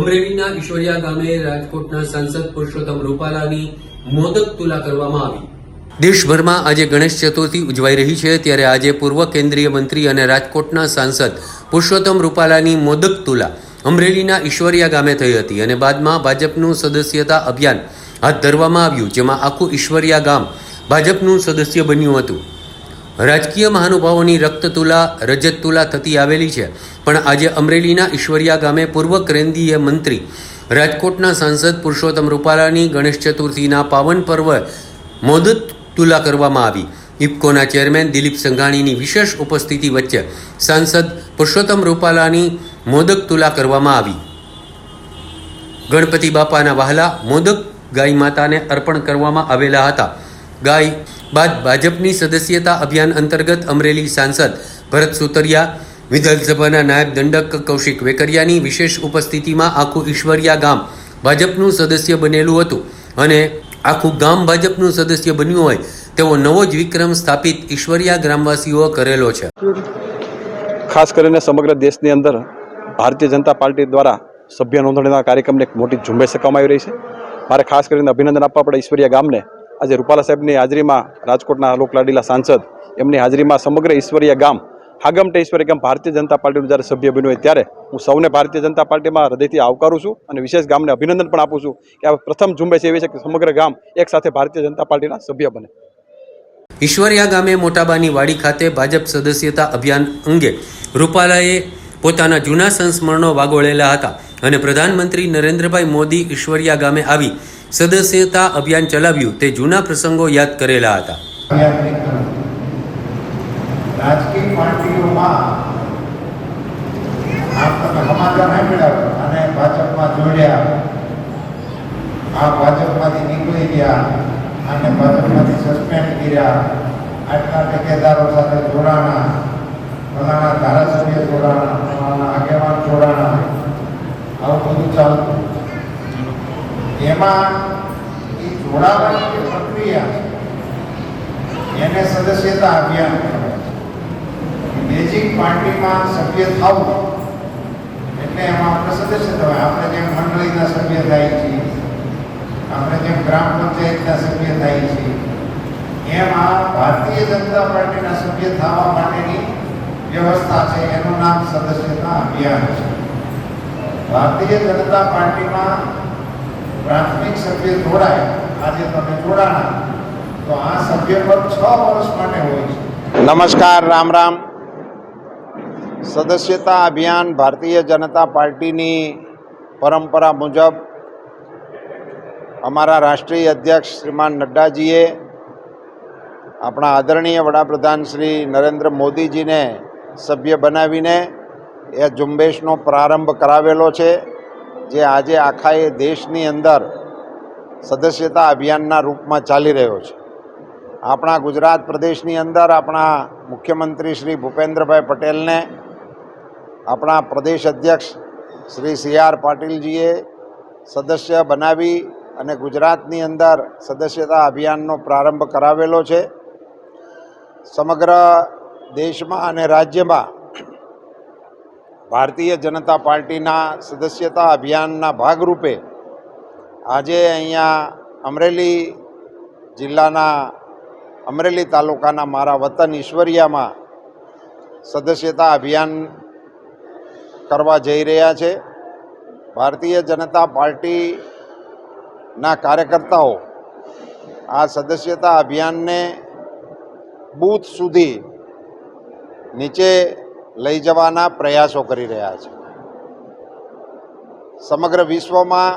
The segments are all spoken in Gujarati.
અમરેલીના ઈશ્વરિયા ગામે રાજકોટના સાંસદ પુરુષોત્તમ રૂપાલાની મોદક તુલા કરવામાં આવી. દેશભરમાં આજે ગણેશ ચતુર્થી ઉજવાઈ રહી છે, ત્યારે આજે પૂર્વ કેન્દ્રીય મંત્રી અને રાજકોટના સાંસદ પુરુષોત્તમ રૂપાલાની મોદક તુલા અમરેલીના ઈશ્વરિયા ગામે થઈ હતી અને બાદમાં ભાજપનું સદસ્યતા અભિયાન હાથ ધરવામાં આવ્યું, જેમાં આખું ઈશ્વરિયા ગામ ભાજપનું સદસ્ય બન્યું હતું. રાજકીય મહાનુભાવોની રક્તતુલા રજત તુલા થતી આવેલી છે. પણ આજે અમરેલીના ઈશ્વરિયા ગામે પૂર્વ કેન્દ્રીય મંત્રી, રાજકોટના સાંસદ પુરુષોત્તમ રૂપાલાની ગણેશ ચતુર્થીના પાવન પર્વ મોદત તુલા કરવામાં આવી. ઇફકોના ચેરમેન દિલીપ સંઘાણીની વિશેષ ઉપસ્થિતિ વચ્ચે સાંસદ પુરુષોત્તમ રૂપાલાની મોદક તુલા કરવામાં આવી. ગણપતિ બાપાના વહાલા મોદક ગાય માતાને અર્પણ કરવામાં આવેલા હતા. ગાય. બાદ ભાજપની સદસ્યતા અભિયાન અંતર્ગત અમરેલી સાંસદ ભરત સુતરિયા, વિધાનસભાના નાયબ દંડક કૌશિક વેકરિયાની વિશેષ ઉપસ્થિતિમાં આખું ઈશ્વરિયા ગામ ભાજપનું સદસ્ય બનેલું હતું અને આખું ગામ ભાજપનું સદસ્ય બન્યું હોય તેવો નવો જ વિક્રમ સ્થાપિત ઈશ્વરિયા ગ્રામવાસીઓ કરેલો છે. ખાસ કરીને સમગ્ર દેશની અંદર ભારતીય જનતા પાર્ટી દ્વારા સભ્ય નોંધણીના કાર્યક્રમને એક મોટી ઝુંબેશ કરવામાં આવી રહી છે. મારે ખાસ કરીને અભિનંદન આપવા પડે ઈશ્વરિયા ગામને આજે રૂપાલા સાહેબની હાજરીમાં રાજકોટના લોકલાડીલા સાંસદ, એમની હાજરીમાં સમગ્ર ઈશ્વરીય ગામ હાગમટે ઈશ્વરિયા ગામ ભારતીય જનતા પાર્ટીનું જ્યારે સભ્ય બન્યું હોય ત્યારે હું સૌને ભારતીય જનતા પાર્ટીમાં હૃદયથી આવકારું છું અને વિશેષ ગામને અભિનંદન પણ આપું છું કે આ પ્રથમ ઝુંબેશ એવી છે કે સમગ્ર ગામ એક સાથે ભારતીય જનતા પાર્ટીના સભ્ય બને. ઈશ્વરિયા ગામે મોટાબાની વાડી ખાતે ભાજપ સદસ્યતા અભિયાન અંગે રૂપાલાએ પોતાના જૂના સંસ્મરણો વાગોળેલા હતા અને પ્રધાનમંત્રી નરેન્દ્રભાઈ મોદી ઈશ્વરિયા ગામે આવી સદસ્યતા અભિયાન ચલાવ્યું. તે જૂના પ્રસંગો યાદ કરેલા હતા. રાજકીય પાર્ટીઓમાં આમ તમે સમાચાર અને ભાજપમાં જોડ્યા. આ ભાજપમાંથી નીકળી ગયા. અને ભાજપમાંથી સસ્પેન્ડ કર્યા. આટલા ટેકેદારો સાથે જોડાણા. ફલાણા ધારાસભ્ય જોડાણા. ફલાણા આગેવાન આવું બધું ચાલતું એમાં એ જોડાવાની જે પ્રક્રિયા છે, એને સદસ્યતા અભિયાન કહેવાય. બેઝિક પાર્ટીમાં સભ્ય થવું એટલે એમાં આપણે સદસ્ય થવાય. આપણે જેમ મંડળીના સભ્ય થાય છીએ, આપણે જેમ ગ્રામ પંચાયતના સભ્ય થાય છીએ, એમ આ ભારતીય જનતા પાર્ટીના સભ્ય થવા માટેની વ્યવસ્થા છે. એનું નામ સદસ્યતા અભિયાન છે. ભારતીય જનતા પાર્ટીમાં પ્રાથમિક સભ્ય જોડાય. આજે તમે જોડાણા. તો આ સભ્યપદ છ વર્ષ માટે હોય છે. નમસ્કાર, રામ રામ. સદસ્યતા અભિયાન ભારતીય જનતા પાર્ટીની પરંપરા મુજબ અમારા રાષ્ટ્રીય અધ્યક્ષ શ્રીમાન નડ્ડાજીએ આપણા આદરણીય વડાપ્રધાન શ્રી નરેન્દ્ર મોદીજીને સભ્ય બનાવીને એ ઝુંબેશનો પ્રારંભ કરાવેલો છે. જે આજે આખા એ દેશની અંદર સદસ્યતા અભિયાનના રૂપમાં ચાલી રહ્યો છે. આપણા ગુજરાત પ્રદેશની અંદર આપણા મુખ્યમંત્રી શ્રી ભૂપેન્દ્રભાઈ પટેલને આપણા પ્રદેશ અધ્યક્ષ શ્રી સી આર પાટીલજીએ સદસ્ય બનાવી અને ગુજરાતની અંદર સદસ્યતા અભિયાનનો પ્રારંભ કરાવેલો છે. સમગ્ર દેશમાં અને રાજ્યમાં ભારતીય જનતા પાર્ટીના સદસ્યતા અભિયાનના ભાગરૂપે આજે અહીંયા અમરેલી જિલ્લાના અમરેલી તાલુકાના મારા વતન ઈશ્વરિયામાં સદસ્યતા અભિયાન કરવા જઈ રહ્યા છે. ભારતીય જનતા પાર્ટીના કાર્યકર્તાઓ આ સદસ્યતા અભિયાનને બૂથ સુધી નીચે લઈ જવાના પ્રયાસો કરી રહ્યા છે. સમગ્ર વિશ્વમાં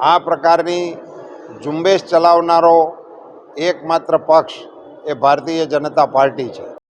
આ પ્રકારની ઝુંબેશ ચલાવનારો એકમાત્ર પક્ષ એ ભારતીય જનતા પાર્ટી છે.